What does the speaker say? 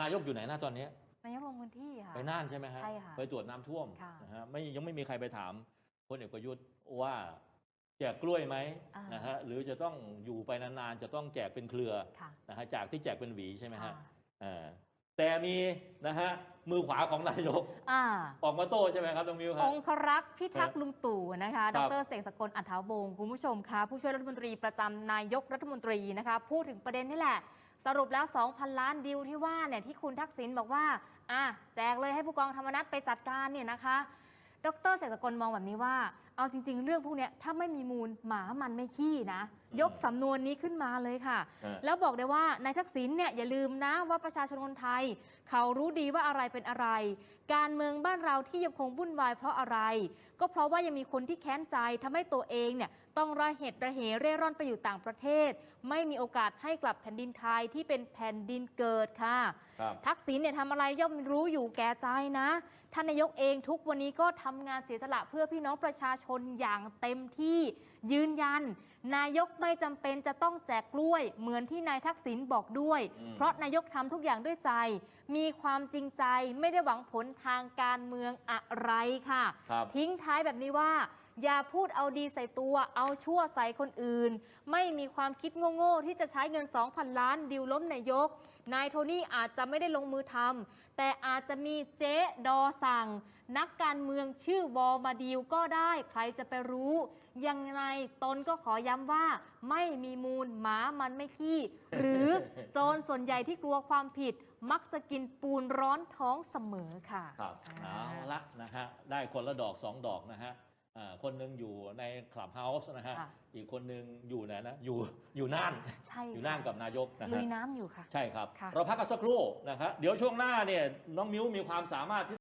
นายกอยู่ไหนหน้าตอนนี้นายกลงพื้นที่ค่ะ ไปน่านใช่ไหมฮะใช่ค่ะไปตรวจน้ำท่วมค่ะนะฮะไม่ยังไม่มีใครไปถามพลเอกประยุทธ์ว่าแจกกล้วยไหมอ่านนะฮะหรือจะต้องอยู่ไปนานๆจะต้องแจกเป็นเครือค่ะนะฮะจากที่แจกเป็นหวีใช่ไหมค่ะฮะเออแต่มีนะฮะมือขวาของนายกอ่าออกมาโต้ใช่ไหมครับน้องมิวครัอบงครักษ์พิทักษ์ลุงตู่นะคะคดรับรเสกสกลอัฐาวงศ์คุณผู้ชมคะผู้ช่วยรัฐมนตรีประจำนายกรัฐมนตรีนะคะ พูดถึงประเด็นนี่แหละ สรุปแล้ว 2,000 ล้านดิวที่ว่าเนี่ยที่คุณทักษิณบอกว่าอะแจกเลยให้ผู้กองธรรมนัฐไปจัดการเนี่ยนะคะ ดรเสกสกลมองแบบนี้ว่า เอาจริง ๆ เรื่องพวกเนี้ยถ้าไม่มีมูลหมามันไม่ขี้นะ ยกสำนวนนี้ขึ้นมาเลยค่ะ เออ แล้วบอกได้ว่านายทักษิณเนี่ยอย่าลืมนะว่าประชาชนคนไทย เขารู้ดีว่าอะไรเป็นอะไร การเมืองบ้านเราที่ยังคงวุ่นวายเพราะอะไร ก็เพราะว่ายังมีคนที่แค้นใจทำให้ตัวเองเนี่ยต้องระเหตุระเหเร่ร่อนไปอยู่ต่างประเทศ ไม่มีโอกาสให้กลับแผ่นดินไทยที่เป็นแผ่นดินเกิดค่ะ ครับ ทักษิณเนี่ยทำอะไรย่อมรู้อยู่แก่ใจนะ ท่านนายกเองทุกวันนี้ก็ทำงานเสียสละเพื่อพี่น้องประชาชนอย่างเต็มที่ยืนยัน นายกไม่จำเป็นจะต้องแจกกล้วย เหมือนที่นายทักษิณบอกด้วย อืม เพราะนายกทำทุกอย่างด้วยใจ มีความจริงใจไม่ได้หวังผลทางการเมืองอะไรค่ะ ครับ ทิ้งท้ายแบบนี้ว่าอย่าพูดเอาดีใส่ตัว เอาชั่วใส่คนอื่น ไม่มีความคิดโง่ๆที่จะใช้เงิน 2,000 ล้านดิวล้มนายก นายโทนี่อาจจะไม่ได้ลงมือทำแต่อาจจะมีเจ๊ดอสั่ง นักการเมืองชื่อวอมาดิวก็ได้ใครจะไปรู้ ยังไงตนก็ขอย้ำว่า ไม่มีมูลหมามันไม่ขี้ หรือโจรส่วนใหญ่ที่กลัวความผิดมักจะกินปูนร้อนท้องเสมอค่ะ ครับอ่าเอาละนะฮะ ได้คนละดอกสองดอกนะฮะอ่า คนหนึ่งอยู่ในคลับเฮาส์นะฮะค่ะอีกคนหนึ่งอยู่ไหนนะ อยู่อยู่น่านใช่อยู่ค่ะน่านกับนายกนะลุฮะยน้ำอยู่ค่ะ ใช่ครับค่ะเราพักกันสักครู่นะครับ เดี๋ยวช่วงหน้าเนี่ยน้องมิ้วมีความสามารถพิ